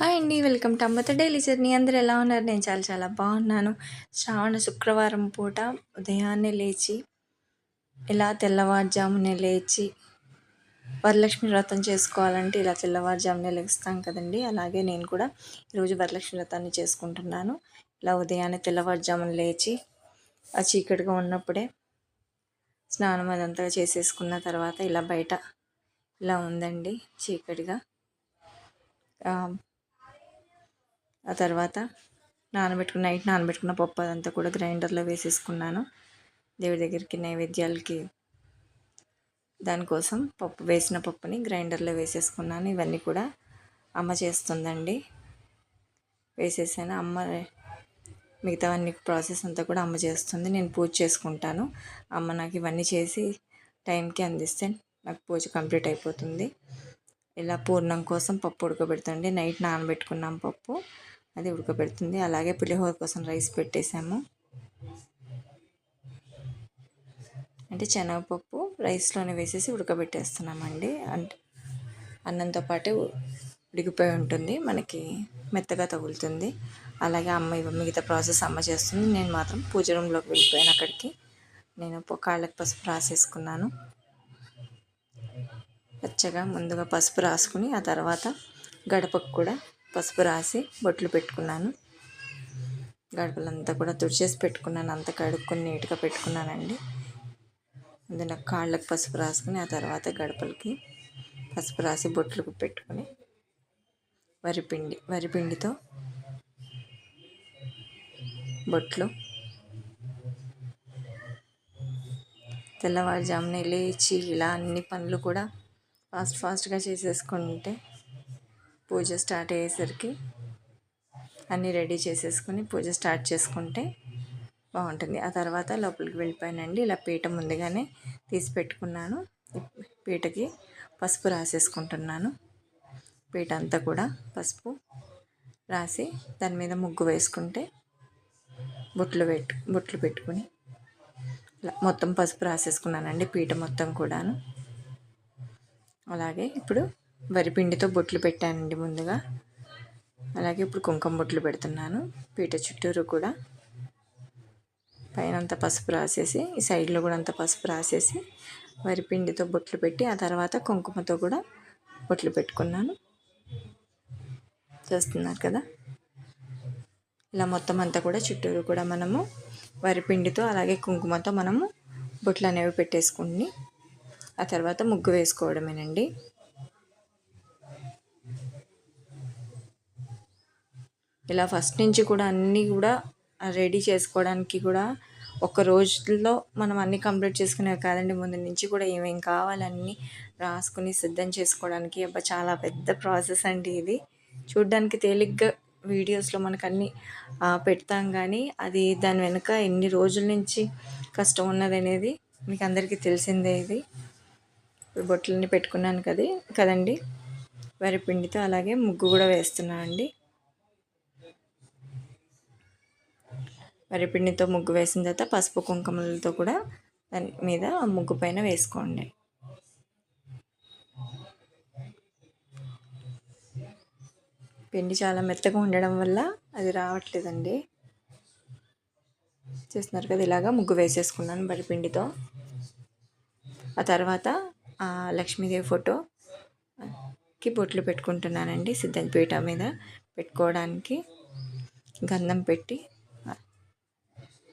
Hi అండి welcome to Ammatha daily journey. అందరూ ఎలా ఉన్నారు? నేను చాలా చాలా బాగున్నాను. శ్రావణ శుక్రవారం పూట ఉదయాన్నే లేచి ఇలా తెల్లవారుజామునే లేచి వరలక్ష్మి వ్రతం చేసుకోవాలంటే ఇలా తెల్లవారుజామునే లెగుస్తాం కదండి. అలాగే నేను కూడా ఈరోజు వరలక్ష్మి వ్రతాన్ని చేసుకుంటున్నాను. ఇలా ఉదయాన్నే తెల్లవారుజామున లేచి ఆ చీకటిగా ఉన్నప్పుడే స్నానం అదంతా చేసేసుకున్న తర్వాత ఇలా బయట ఇలా ఉందండి చీకటిగా. ఆ తర్వాత నానబెట్టుకున్న నైట్ నానబెట్టుకున్న పప్పు అదంతా కూడా గ్రైండర్లో వేసేసుకున్నాను. దేవుడి దగ్గరికి నైవేద్యాలకి దానికోసం పప్పు వేసిన పప్పుని గ్రైండర్లో వేసేసుకున్నాను. ఇవన్నీ కూడా అమ్మ చేస్తుందండి. వేసేసాను. అమ్మ మిగతావన్నీ ప్రాసెస్ అంతా కూడా అమ్మ చేస్తుంది. నేను పూజ చేసుకుంటాను. అమ్మ నాకు ఇవన్నీ చేసి టైంకి అందిస్తే నాకు పూజ కంప్లీట్ అయిపోతుంది. ఇలా పూర్ణం కోసం పప్పు ఉడకబెడుతుంది నైట్ నానబెట్టుకున్నాం పప్పు. అది ఉడకబెడుతుంది. అలాగే పులిహోర కోసం రైస్ పెట్టేసాము. అంటే శనగపప్పు రైస్లోనే వేసేసి ఉడకబెట్టేస్తున్నామండి. అంటే అన్నంతో పాటే ఉడికిపోయి ఉంటుంది. మనకి మెత్తగా తగులుతుంది. అలాగే అమ్మ మిగతా ప్రాసెస్ అమ్మ చేస్తుంది. నేను మాత్రం పూజ రూమ్లోకి వెళ్ళిపోయాను అక్కడికి. నేను కాళ్ళకి పసుపు రాసేసుకున్నాను. పచ్చగా ముందుగా పసుపు రాసుకుని ఆ తర్వాత గడపకు కూడా పసుపు రాసి బొట్లు పెట్టుకున్నాను. గడపలంతా కూడా తుడిచేసి పెట్టుకున్నాను. అంత కడుక్కొని నీట్గా పెట్టుకున్నానండి. అందులో కాళ్ళకు పసుపు రాసుకుని ఆ తర్వాత గడపలకి పసుపు రాసి బొట్లు పెట్టుకుని వరిపిండి వరిపిండితో బొట్లు తెల్లవారుజామున లేచి ఇలా అన్ని పనులు కూడా ఫాస్ట్ ఫాస్ట్గా చేసేసుకుంటే పూజ స్టార్ట్ అయ్యేసరికి అన్నీ రెడీ చేసేసుకుని పూజ స్టార్ట్ చేసుకుంటే బాగుంటుంది. ఆ తర్వాత లోపలికి వెళ్ళిపోయానండి. ఇలా పీట ముందుగానే తీసి పెట్టుకున్నాను. పీటకి పసుపు రాసేసుకుంటున్నాను. పీట అంతా కూడా పసుపు రాసి దాని మీద ముగ్గు వేసుకుంటే బొట్లు పెట్టు బొట్లు పెట్టుకుని మొత్తం పసుపు రాసేసుకున్నానండి. పీట మొత్తం కూడాను. అలాగే ఇప్పుడు వరిపిండితో బొట్లు పెట్టానండి ముందుగా. అలాగే ఇప్పుడు కుంకుమ బొట్లు పెడుతున్నాను పీట చుట్టూరు కూడా. పైన అంతా పసుపు రాసేసి ఈ సైడ్లో కూడా అంత పసుపు రాసేసి వరిపిండితో బొట్లు పెట్టి ఆ తర్వాత కుంకుమతో కూడా బొట్లు పెట్టుకున్నాను. చేస్తున్నారు కదా? ఇలా మొత్తం అంతా కూడా చుట్టూరు కూడా మనము వరిపిండితో అలాగే కుంకుమతో మనము బొట్లు అనేవి పెట్టేసుకుని ఆ తర్వాత ముగ్గు వేసుకోవడమేనండి. ఇలా ఫస్ట్ నుంచి కూడా అన్నీ కూడా రెడీ చేసుకోవడానికి కూడా ఒక రోజుల్లో మనం అన్నీ కంప్లీట్ చేసుకునేవి కాదండి ముందు నుంచి కూడా ఏమేం కావాలన్నీ రాసుకుని సిద్ధం చేసుకోవడానికి అబ్బా చాలా పెద్ద ప్రాసెస్ అండి ఇది. చూడ్డానికి తేలిగ్గా వీడియోస్లో మనకు అన్నీ పెడతాం కానీ అది దాని వెనుక ఎన్ని రోజుల నుంచి కష్టం ఉన్నది అనేది మీకు అందరికీ తెలిసిందే ఇది. ఇప్పుడు బొట్లన్నీ పెట్టుకున్నాను కది కదండి? వరిపిండితో అలాగే ముగ్గు కూడా వేస్తున్నాను అండి. వరిపిండితో ముగ్గు వేసిన తర్వాత పసుపు కుంకుమలతో కూడా దాని మీద ముగ్గు పైన వేసుకోండి. పిండి చాలా మెత్తగా ఉండడం వల్ల అది రావట్లేదండి. చేస్తున్నారు కదా ఇలాగా ముగ్గు వేసేసుకున్నాను వరిపిండితో. ఆ తర్వాత లక్ష్మీదేవి ఫోటోకి బొట్లు పెట్టుకుంటున్నానండి సిద్ధంపేట మీద పెట్టుకోవడానికి గంధం పెట్టి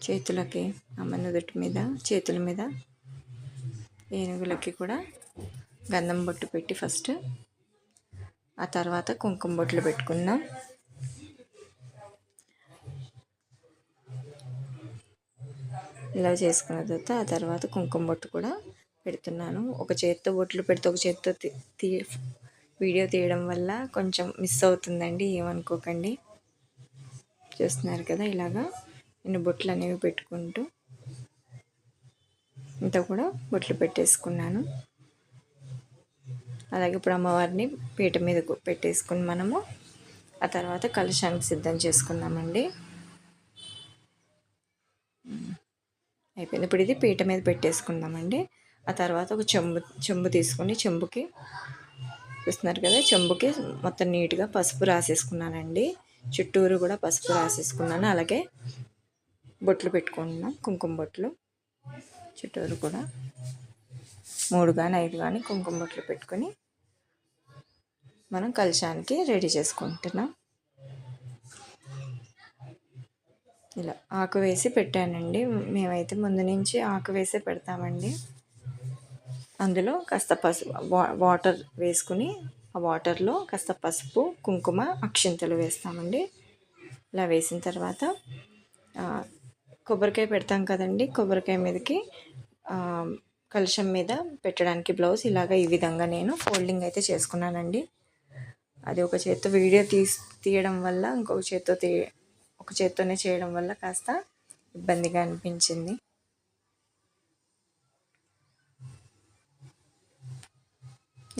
చేతులకి అమ్మ నుదుటి మీద చేతుల మీద ఏనుగులకి కూడా గంధం బొట్టు పెట్టి ఫస్ట్ ఆ తర్వాత కుంకుమ బొట్లు పెట్టుకుందాం ఇలా చేసుకున్న తర్వాత ఆ తర్వాత కుంకుమ బొట్టు కూడా పెడుతున్నాను. ఒక చేత్తో బొట్లు పెడితే ఒక చేత్తో తీ వీడియో తీయడం వల్ల కొంచెం మిస్ అవుతుందండి ఏమనుకోకండి. చూస్తున్నారు కదా ఇలాగా. నేను బొట్లు అనేవి పెట్టుకుంటూ ఇంత కూడా బొట్లు పెట్టేసుకున్నాను. అలాగే ఇప్పుడు అమ్మవారిని పీట మీద పెట్టేసుకుని మనము ఆ తర్వాత కలశానికి సిద్ధం చేసుకున్నామండి అయిపోయింది. ఇప్పుడు ఇది పీట మీద పెట్టేసుకుందామండి. ఆ తర్వాత ఒక చెంబు చెంబు తీసుకొని చెంబుకి చూస్తున్నారు కదా చెంబుకి మొత్తం నీట్గా పసుపు రాసేసుకున్నానండి. చుట్టూరు కూడా పసుపు రాసేసుకున్నాను. అలాగే బొట్లు పెట్టుకుంటున్నాం కుంకుమ బొట్లు. చుట్టూరు కూడా మూడు కానీ ఐదు కానీ కుంకుమ బొట్లు పెట్టుకొని మనం కలశానికి రెడీ చేసుకుంటున్నాం. ఇలా ఆకు వేసి పెట్టానండి. మేమైతే ముందు నుంచి ఆకు వేసే పెడతామండి. అందులో కాస్త పసుపు వాటర్ వేసుకుని ఆ వాటర్లో కాస్త పసుపు కుంకుమ అక్షింతలు వేస్తామండి. ఇలా వేసిన తర్వాత కొబ్బరికాయ పెడతాం కదండి కొబ్బరికాయ మీదకి కలుషం మీద పెట్టడానికి బ్లౌజ్. ఇలాగ ఈ విధంగా నేను ఫోల్డింగ్ అయితే చేసుకున్నానండి. అది ఒక చేత్తో వీడియో తీసి తీయడం వల్ల ఇంకొక చేత్తో తీ ఒక చేత్తోనే చేయడం వల్ల కాస్త ఇబ్బందిగా అనిపించింది.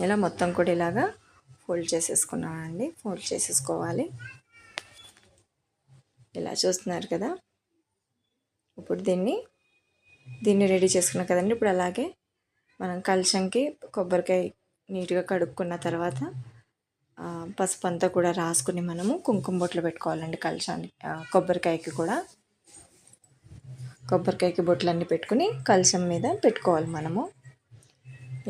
ఇలా మొత్తం కూడా ఇలాగా ఫోల్డ్ చేసేసుకున్నానండి. ఫోల్డ్ చేసేసుకోవాలి. ఇలా చూస్తున్నారు కదా. ఇప్పుడు దీన్ని దీన్ని రెడీ చేసుకున్నాం కదండి. ఇప్పుడు అలాగే మనం కలశంకి కొబ్బరికాయ నీట్గా కడుక్కున్న తర్వాత పసుపు అంతా కూడా రాసుకుని మనము కుంకుమ బొట్లు పెట్టుకోవాలండి కలశానికి కొబ్బరికాయకి కూడా. కొబ్బరికాయకి బొట్లన్నీ పెట్టుకుని కలశం మీద పెట్టుకోవాలి మనము.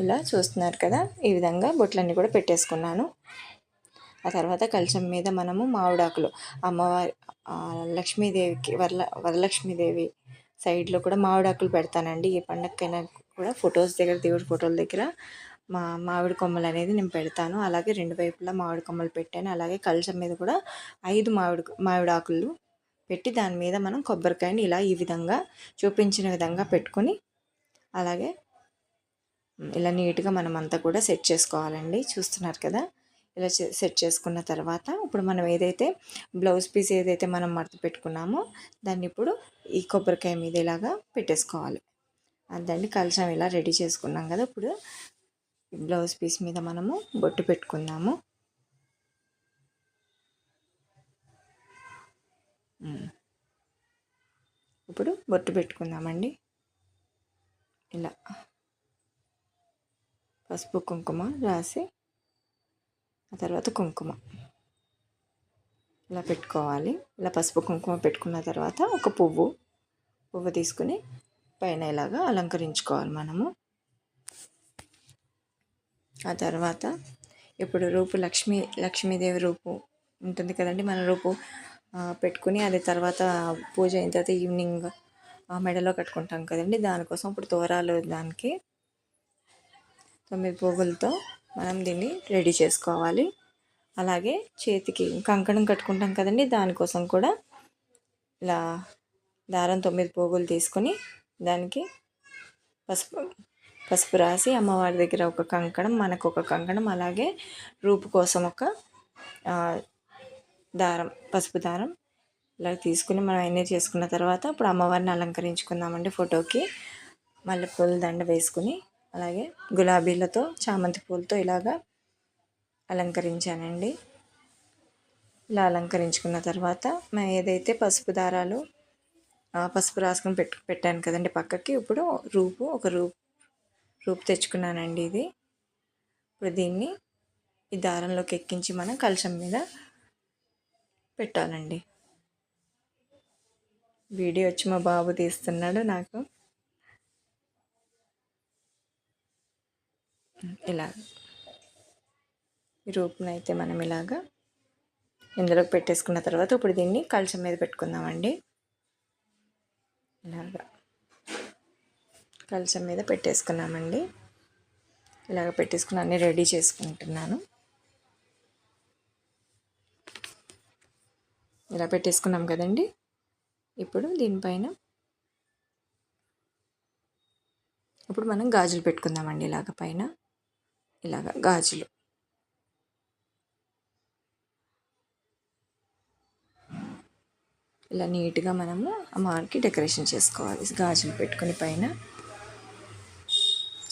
ఇలా చూస్తున్నారు కదా ఈ విధంగా బొట్లన్నీ కూడా పెట్టేసుకున్నాను. ఆ తర్వాత కలశం మీద మనము మామిడాకులు అమ్మవారి లక్ష్మీదేవికి వరల వరలక్ష్మీదేవి సైడ్లో కూడా మామిడాకులు పెడతానండి. ఏ పండగకైనా కూడా ఫొటోస్ దగ్గర దేవుడి ఫోటోల దగ్గర మా మామిడి కొమ్మలు అనేది నేను పెడతాను. అలాగే రెండు వైపులా మామిడి కొమ్మలు పెట్టాను. అలాగే కలశం మీద కూడా ఐదు మామిడి మామిడి ఆకులు పెట్టి దాని మీద మనం కొబ్బరికాయని ఇలా ఈ విధంగా చూపించిన విధంగా పెట్టుకొని అలాగే ఇలా నీట్గా మనం అంతా కూడా సెట్ చేసుకోవాలండి. చూస్తున్నారు కదా? ఇలా సెట్ చేసుకున్న తర్వాత ఇప్పుడు మనం ఏదైతే బ్లౌజ్ పీస్ ఏదైతే మనం మడత పెట్టుకున్నామో దాన్ని ఇప్పుడు ఈ కొబ్బరికాయ మీద ఇలాగా పెట్టేసుకోవాలి. దాన్ని కలశం ఇలా రెడీ చేసుకున్నాం కదా ఇప్పుడు. బ్లౌజ్ పీస్ మీద మనము బొట్టు పెట్టుకుందాము. ఇప్పుడు బొట్టు పెట్టుకుందామండి. ఇలా. పసుపు కుంకుమ రాసి ఆ తర్వాత కుంకుమ. ఇలా పెట్టుకోవాలి. ఇలా పసుపు కుంకుమ పెట్టుకున్న తర్వాత ఒక పువ్వు. పువ్వు తీసుకుని పైన ఇలాగా అలంకరించుకోవాలి మనము. ఆ తర్వాత ఇప్పుడు రూపు లక్ష్మీ లక్ష్మీదేవి రూపు ఉంటుంది కదండి. మన రూపు పెట్టుకుని అది తర్వాత పూజ అయిన తర్వాత ఈవినింగ్ మెడలో కట్టుకుంటాం కదండి. దానికోసం ఇప్పుడు తోరాలు దానికి తొమ్మిది పువ్వులతో మనం దీన్ని రెడీ చేసుకోవాలి. అలాగే చేతికి కంకణం కట్టుకుంటాం కదండి దానికోసం కూడా ఇలా దారం తొమ్మిది పోగులు తీసుకొని దానికి పసుపు పసుపు రాసి అమ్మవారి దగ్గర ఒక కంకణం మనకు ఒక కంకణం అలాగే రూపు కోసం ఒక దారం పసుపు దారం ఇలా తీసుకుని మనం అన్నీ చేసుకున్న తర్వాత ఇప్పుడు అమ్మవారిని అలంకరించుకుందామండి ఫోటోకి. మళ్ళీ పూల దండ వేసుకుని అలాగే గులాబీలతో చామంతి పూలతో ఇలాగా అలంకరించానండి. ఇలా అలంకరించుకున్న తర్వాత మేము ఏదైతే పసుపు దారాలు పసుపు రాసుకొని పెట్టు పెట్టాను కదండి పక్కకి. ఇప్పుడు రూపు ఒక రూపు రూపు తెచ్చుకున్నానండి ఇది. ఇప్పుడు దీన్ని ఈ దారంలోకి ఎక్కించి మనం కలశం మీద పెట్టాలండి. వీడియో వచ్చి మా బాబు తీస్తున్నాడు నాకు. ఇలా ఈ రూపునైతే మనం ఇలాగా ఇందులోకి పెట్టేసుకున్న తర్వాత ఇప్పుడు దీన్ని కలశం మీద పెట్టుకుందామండి. ఇలాగా కలసం మీద పెట్టేసుకున్నామండి. ఇలాగ పెట్టేసుకుని అన్నీ రెడీ చేసుకుంటున్నాను. ఇలా పెట్టేసుకున్నాం కదండి. ఇప్పుడు దీనిపైన ఇప్పుడు మనం గాజులు పెట్టుకుందామండి ఇలాగ పైన. ఇలాగ గాజులు. ఇలా నీట్గా మనము అమ్మవారికి డెకరేషన్ చేసుకోవాలి. గాజులు పెట్టుకుని పైన.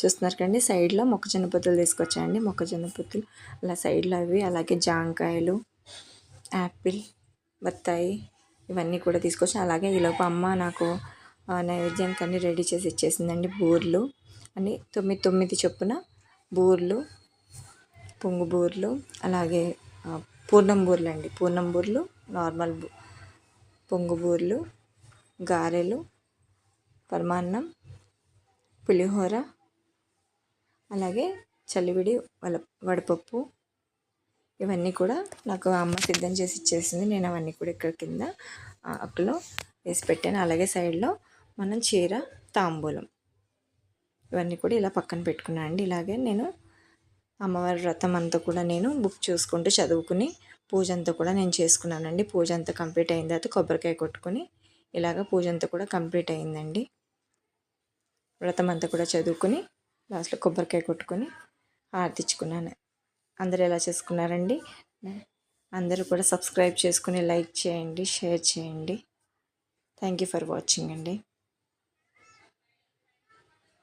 చూస్తున్నారు కండి సైడ్లో మొక్కజొన్న పొత్తులు తీసుకొచ్చాయండి మొక్కజొన్న పొత్తులు అలా సైడ్లో అవి అలాగే జాంకాయలు యాపిల్ బత్తాయి ఇవన్నీ కూడా తీసుకొచ్చి అలాగే ఈలోపు అమ్మ నాకు నైవేద్యానికి అన్నీ రెడీ చేసి ఇచ్చేసిందండి బూర్లు. అని తొమ్మిది తొమ్మిది చొప్పున బూర్లు పొంగు బూరెలు అలాగే పూర్ణం బూరెలు అండి పూర్ణం బూరెలు నార్మల్ బూ పొంగు బూరెలు గారెలు పరమాన్నం పులిహోర అలాగే చలివిడి వల వడపప్పు. ఇవన్నీ కూడా నాకు అమ్మ సిద్ధం చేసి ఇచ్చేసింది. నేను అవన్నీ కూడా ఇక్కడ కింద అక్కలో వేసి పెట్టాను. అలాగే సైడ్లో మనం చీర తాంబూలం. ఇవన్నీ కూడా ఇలా పక్కన పెట్టుకున్నాను అండి. ఇలాగే నేను అమ్మవారి వ్రతం అంతా కూడా నేను బుక్ చూసుకుంటూ చదువుకుని పూజ అంతా కూడా నేను చేసుకున్నానండి. పూజ అంతా కంప్లీట్ అయిన తర్వాత కొబ్బరికాయ కొట్టుకొని ఇలాగ పూజ అంతా కూడా కంప్లీట్ అయిందండి. వ్రతం అంతా కూడా చదువుకుని లాస్ట్లో కొబ్బరికాయ కొట్టుకొని ఆర్తిచ్చుకున్నాను అందరూ ఎలా చేసుకున్నారండి? అందరూ కూడా సబ్స్క్రైబ్ చేసుకుని లైక్ చేయండి షేర్ చేయండి. థ్యాంక్ యూ ఫర్ వాచింగ్ అండి.